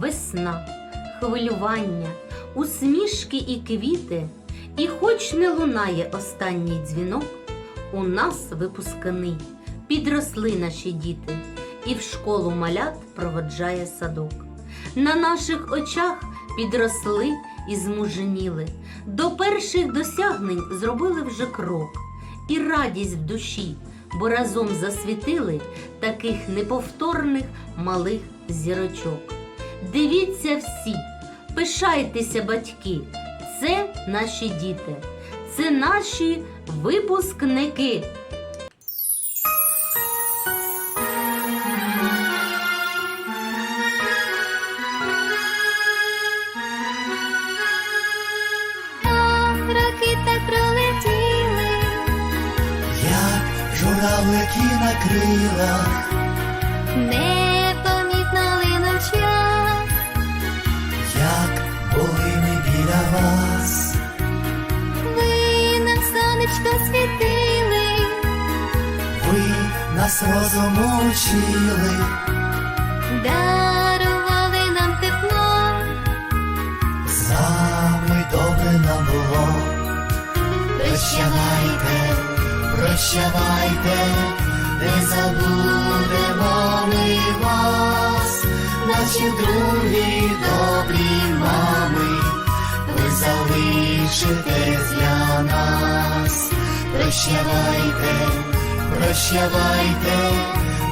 весна, хвилювання, усмішки і квіти, і хоч не лунає останній дзвінок, у нас випускний, підросли наші діти, і в школу малят проводжає садок. На наших очах підросли і змуженіли, до перших досягнень зробили вже крок, і радість в душі, бо разом засвітили таких неповторних малих зірочок. Дивіться всі, пишайтеся, батьки, це наші діти, це наші випускники. Журавлики на крилах, сонечко світили, ви нас розуму вчили, дарували нам тепло, вами добре нам було. Прощавайте, прощавайте, не забудемо ми вас, наші другі добрі мами, ви залишитесь для нас. Прощавайте, прощавайте,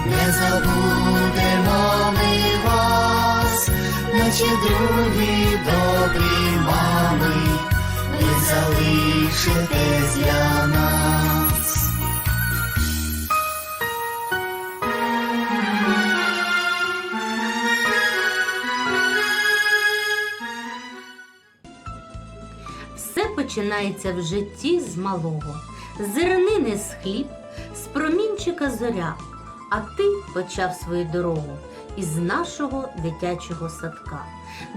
не забудемо ми вас, наші другі добрі мами, ви залишитесь для нас. Починається в житті з малого. Зернини з хліб, з промінчика зоря. А ти почав свою дорогу із нашого дитячого садка.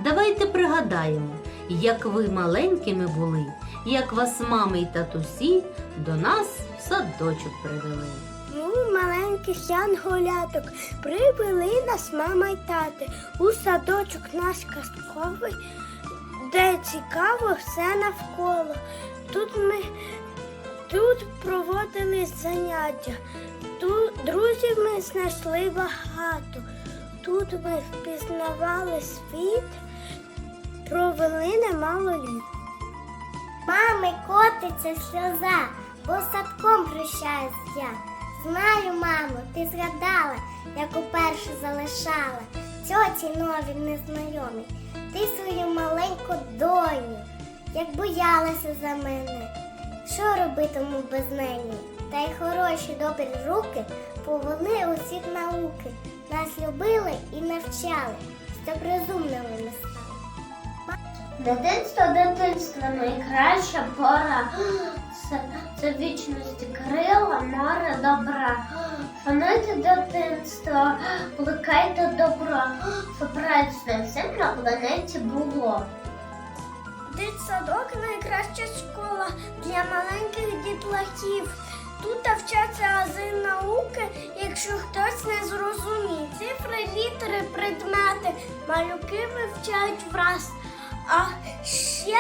Давайте пригадаємо, як ви маленькими були, як вас мами й татусі до нас в садочок привели. Ну, маленьких янголяток привели нас мама й тати у садочок наш казковий, де цікаво все навколо. Тут ми тут проводили заняття, тут друзів ми знайшли багато. Тут ми впізнавали світ, провели немало літ. Мами котиться сльоза, бо садком прощаюсь. Знаю, мамо, ти згадала, як уперше залишала тьоті нові незнайомі. Ти свою маленьку доню, як боялася за мене. Що робитиму без неї? Та й хороші добрі руки повели усі науки. Нас любили і навчали, щоб розумними ми стали. Дитинство, дитинство, найкраща пора. Це, це вічності крила, море добра. Шануйте дитинство, плекайте добро, радісне всім на планеті було. Дитсадок найкраща школа для маленьких дітлахів. Тут вчаться ази науки, якщо хтось не зрозумів. Цифри, літери, предмети, малюки вивчають враз. А ще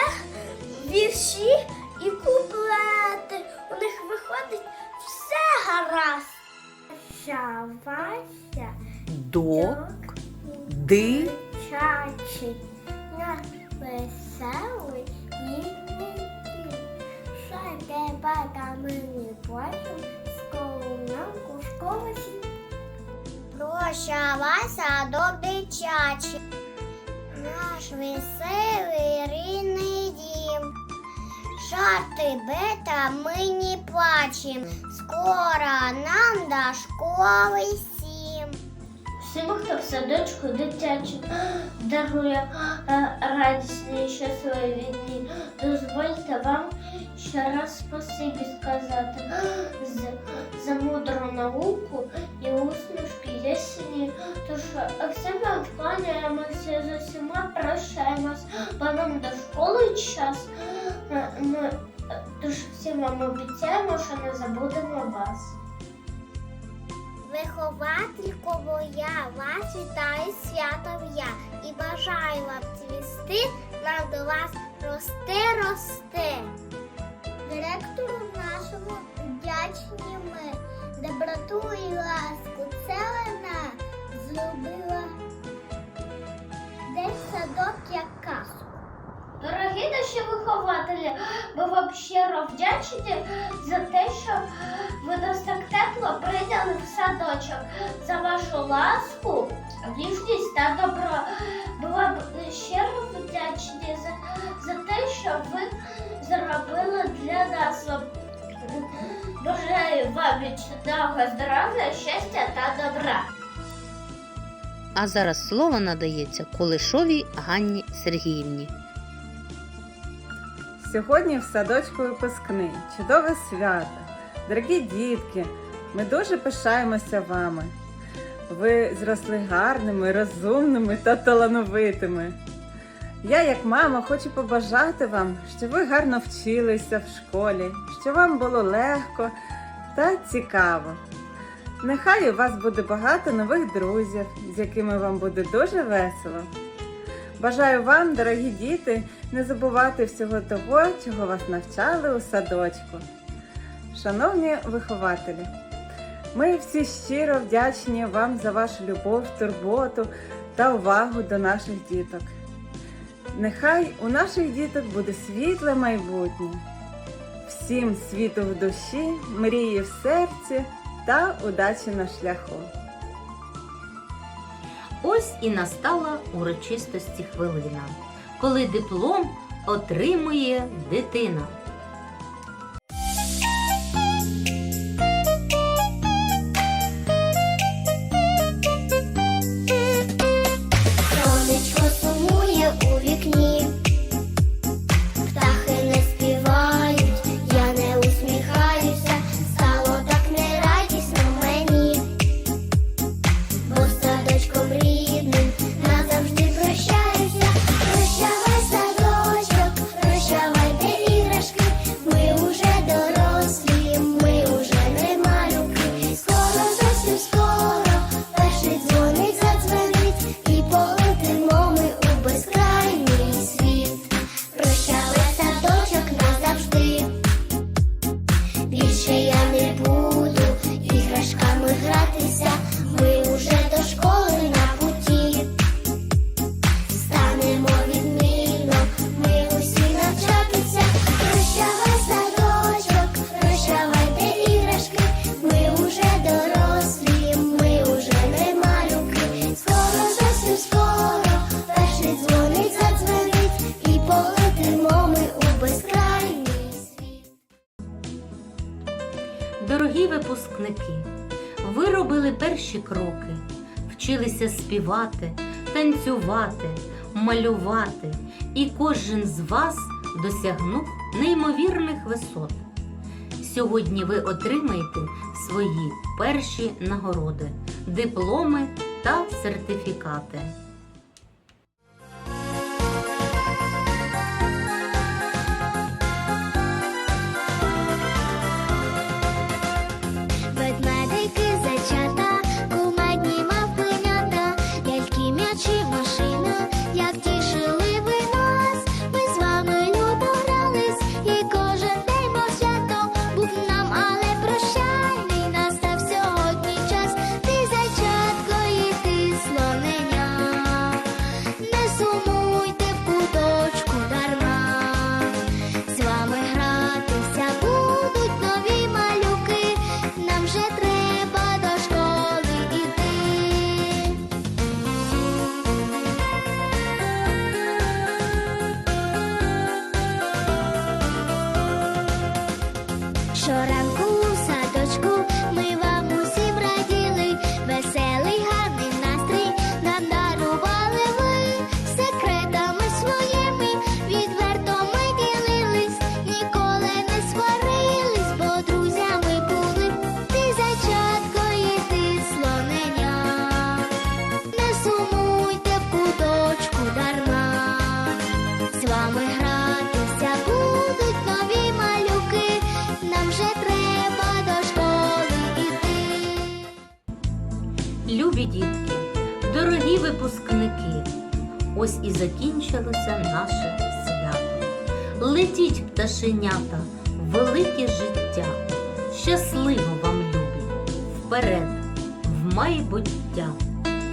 вірші і куплети. У них виходить все гаразд. Шавася Док, ди, чачі, на веселий літній Шайте батами не плачем, школу нам у школу Прощавай садок дитячий, наш веселий рідний дім. Жарти бета ми не плачем, скоро нам школи сім. Всім, хто в садочку дитячим дарує е, радісні і щасливі дні, дозвольте вам ще раз спасибі сказати за, мудру науку і усмішки ясні. Тож е, всім вам вклоняємося з усіма прощаємось, бо нам до школи час. Е, е, тож всім вам обіцяємо, що не забудемо вас. Вихователько я вас вітаю святом я і бажаю вам цвісти, нам до вас рости, рости. Директору нашому вдячні ми, доброту і ласку це вона зробила десь садок як казку. Дорогі наші вихователі, ми вам щиро вдячні за те, тепло прийняли в садочок, за вашу ласку, ніжність та добро. Ми вам щиро вдячні за, за те, що ви зробили для нас. Бажаю вам вічного здоров'я, щастя та добра. А зараз слово надається Кулешовій Ганні Сергіївні. Сьогодні в садочку випускний, чудове свято. Дорогі дітки, ми дуже пишаємося вами. Ви зросли гарними, розумними та талановитими. Я, як мама, хочу побажати вам, щоб ви гарно вчилися в школі, щоб вам було легко та цікаво. Нехай у вас буде багато нових друзів, з якими вам буде дуже весело. Бажаю вам, дорогі діти, не забувати всього того, чого вас навчали у садочку. Шановні вихователі, ми всі щиро вдячні вам за вашу любов, турботу та увагу до наших діток. Нехай у наших діток буде світле майбутнє, всім світу в душі, мрії в серці та удачі на шляху. Ось і настала урочистості хвилина, коли диплом отримує дитина. Вчилися співати, танцювати, малювати, і кожен з вас досягнув неймовірних висот. Сьогодні ви отримаєте свої перші нагороди, дипломи та сертифікати. Любі дітки, дорогі випускники, ось і закінчилося наше свято. Летіть, пташенята, велике життя. Щасливо вам, любі, вперед, в майбуття.